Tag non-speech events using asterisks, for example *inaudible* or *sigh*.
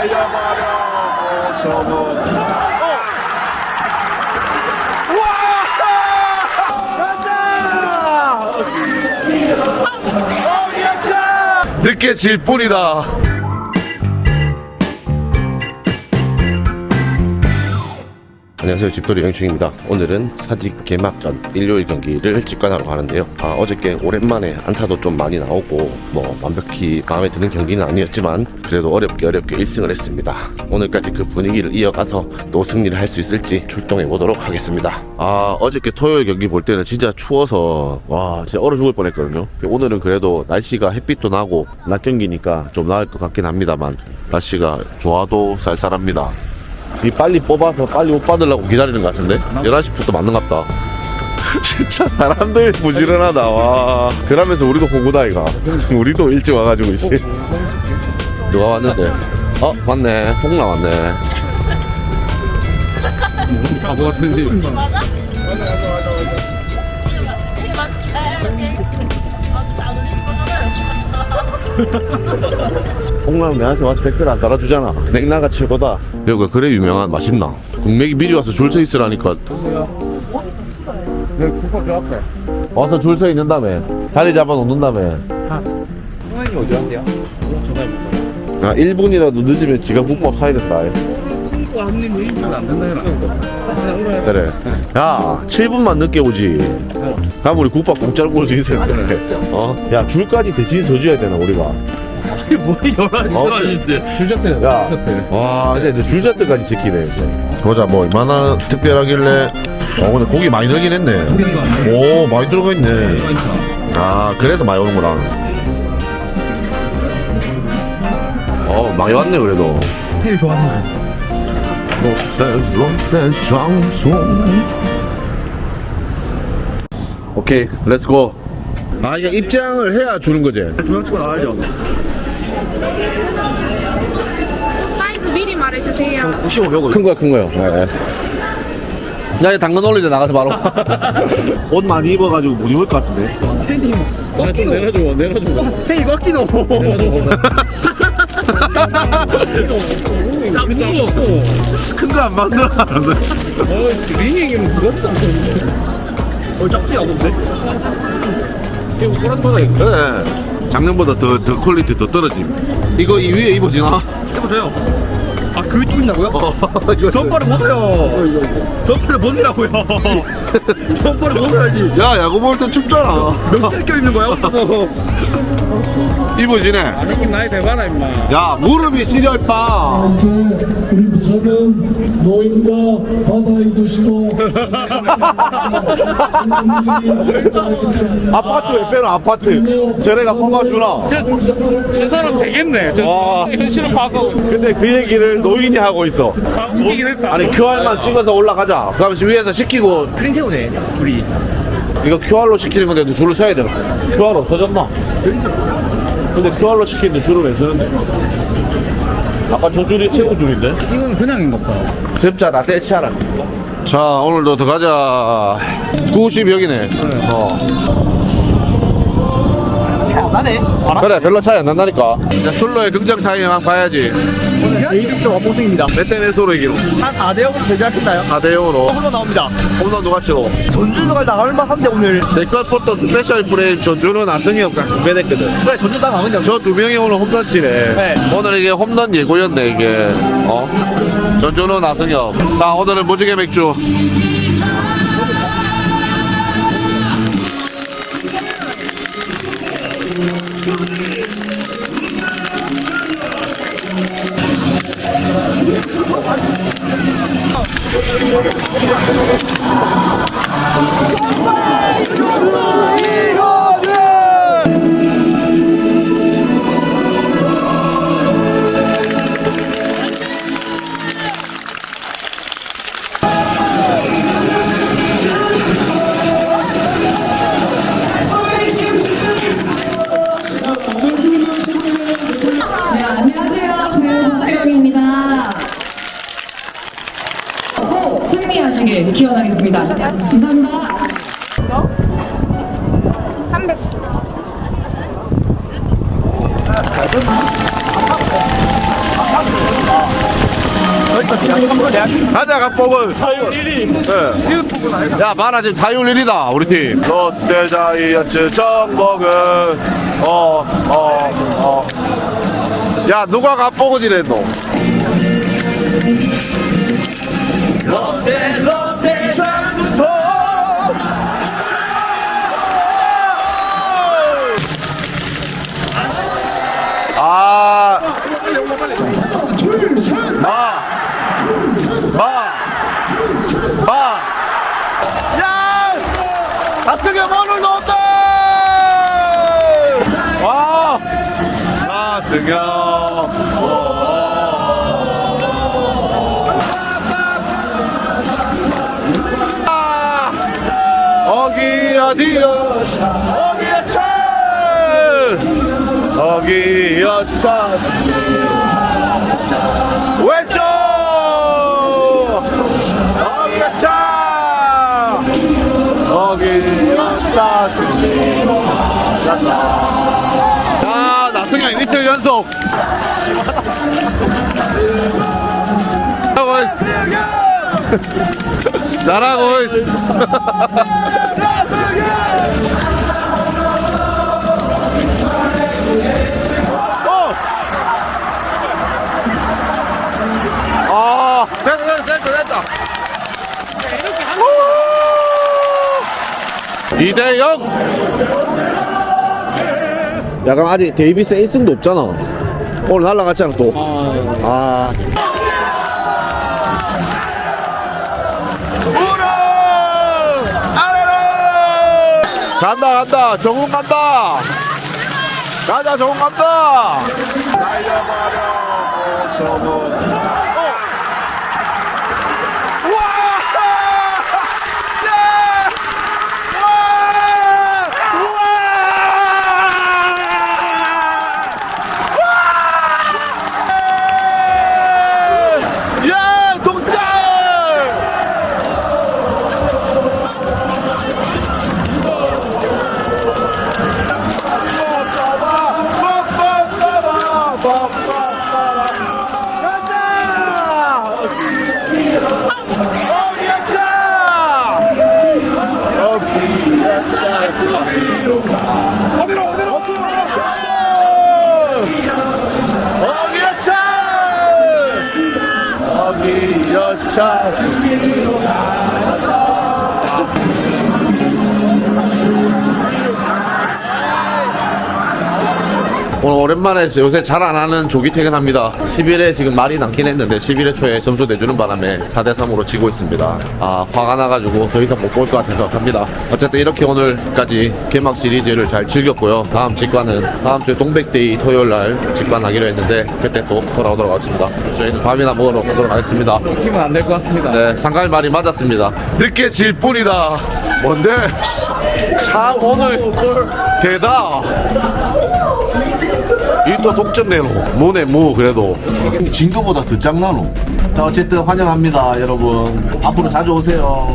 날려버려. 소문. 늦게 질 뿐이다. 안녕하세요. 집돌이 영충입니다. 오늘은 사직 개막전 일요일 경기를 직관하러 가는데요. 아, 어저께 오랜만에 안타도 좀 많이 나오고 뭐 완벽히 마음에 드는 경기는 아니었지만 그래도 어렵게 어렵게 1승을 했습니다. 오늘까지 그 분위기를 이어가서 또 승리를 할 수 있을지 출동해 보도록 하겠습니다. 아 어저께 토요일 경기 볼 때는 진짜 추워서 와 진짜 얼어 죽을 뻔했거든요. 오늘은 그래도 날씨가 햇빛도 나고 낮 경기니까 좀 나을 것 같긴 합니다만 날씨가 좋아도 쌀쌀합니다 이 빨리 뽑아서 빨리 옷 받으려고 기다리는 것 같은데? 11시부터 맞는 것 같다. *laughs* 진짜 사람들 부지런하다 와. 그러면서 우리도 호구다 이가 *laughs* 우리도 일찍 와가지고 씨. 누가 왔는데? 어 왔네. 홍나 왔네. 바보 같은데. 홍 나는 내한테 와서 댓글 안 달아주잖아 냉나가 최고다 여기가 그래 유명한 맛있나 국맥이 미리 와서 줄 서 있으라니까 네, 국밥 저 앞에. 와서 줄 서 있는다며 자리 잡아 놓는다며 형님 어디 왔대요? 야 1분이라도 늦으면 지가 국밥 사야 된다 한님 일주일 안 된다 해라. 그래. 야, 7분만 늦게 오지. 그럼 우리 국밥 공짜로 구울 수 있을 텐데. 어? 야, 줄까지 대신 서줘야 되나, 우리가? 이게 뭐 11시 어? 전인데. 줄자트. 야. 줄자트. 와, 이제, 이제 줄자트까지 지키네, 이제. 보자, 뭐, 얼마나 특별하길래. 어, 근데 고기 많이 들긴 했네. 오, 많이 들어가 있네. 아, 그래서 많이 오는구나. 어, 많이 왔네, 그래도. 헬 좋아하는 롯데 장소 오케이 렛츠고 아 이게 입장을 해야 주는 거지 두명 치고 나와야죠. 사이즈 미리 말해주세요. 95벽을. 큰 거야 큰 거요 네. 야 이제 당근 올리자 나가서 바로 *laughs* 옷 많이 입어가지고 못 입을 것 같은데 팬티 아, 좀 내려줘, 내려줘. 팬이 꺾이노. 나 무거워. 큰 거 안 만들어 어, 안 되는데. 어, 작지 않은데? 이거 소란 받아, 이거. 그래 작년보다 더, 더 퀄리티 더 떨어짐 이거 이 위에 입어지나? 해보세요. 아, 그게 또 있나고요? 어, 이거 전발을 보세요. 전발을 보시라고요. *laughs* 전발을 보셔야지. 야 야구 볼 때 춥잖아 몇껴 있는 거야? 입어지네 느낌 나이 대봐라, 임마. 야 무릎이 시려파 이제 우리 노인과 바다의 도시로 *laughs* 아파트 왜 빼노 아파트. 쟤네가 뽑아주나? 저 사람 되겠네. 저 와. 현실을 파악하고 근데 그 얘기를 노인이 하고 있어. 아, 웃기긴 했다. 아니 QR만 찍어서 올라가자. 그러면 위에서 시키고. 크림 새우네, 둘이. 이거 QR로 시키는 건데 줄을 서야 되나? QR 없어졌나? 근데 QR로 시키는데 줄을 왜 서는데 아까 저 줄이 태우 줄인데? 이건 그냥인 것 봐. 습자 나 떼치하라. 자 오늘도 더 가자. 90 여기네. 어. 안 나네. 알아? 그래 별로 차이 안 난다니까 이제 술로의 긍정 타임만 봐야지 에이비스 원봉승입니다. 몇대 몇으로 이기노 한 4대 0으로 대결하겠나요? 4대 0으로 홀로 나옵니다. 홈런 누가 치노 전준우가 나갈 만한데 오늘. 내것 포터 스페셜 프레임 전준우 나승엽과 공배됐거든 그래, 전준 다 나오는데. 저두 명이 오늘 홈런 치네 네. 오늘 이게 홈런 예고였네 이게 어 전준우 나승엽 자 오늘은 무지개 맥주 네, 가자 갑복은 타율 1위. 네. 시우폭은 아니야. 야 봐라 지금 타율 1위다 우리 팀 롯데 자이언츠 정복은 어 어 어 야 누가 갑복은이래 너 롯데 롯 마, 마, 마. 야, 게 오늘 넣었다. 와. 아, 어기 어디여, 어기야 차. 어기여 차. 자, 나승현 이틀 연속. 잘하고 있어. 2대 0. 야, 그럼 아직 데이비스 1승도 없잖아. 오늘 날라갔잖아, 또. 아. 간다, 간다. 정훈 간다. 가자, 정훈 간다. 날려버려, 정훈. 차 오늘 오랜만에 요새 잘 안 하는 조기 퇴근합니다. 10일에 지금 말이 남긴 했는데 11회 초에 점수 내주는 바람에 4대 3으로 지고 있습니다. 아 화가 나가지고 더 이상 못 볼 것 같아서 갑니다. 어쨌든 이렇게 오늘까지 개막 시리즈를 잘 즐겼고요. 다음 직관은 다음 주에 동백데이 토요일 날 직관하기로 했는데 그때 또 돌아오도록 하겠습니다. 저희는 밥이나 먹으러 가도록 하겠습니다. 팀은 안 될 것 같습니다. 네, 상갈 말이 맞았습니다. 늦게 질 뿐이다. 뭔데? 씨, 참 오늘 대다. 이또 독점 내노. 무네 무 그래도. 진도보다 더 짱나노. 자 어쨌든 환영합니다 여러분. 앞으로 자주 오세요.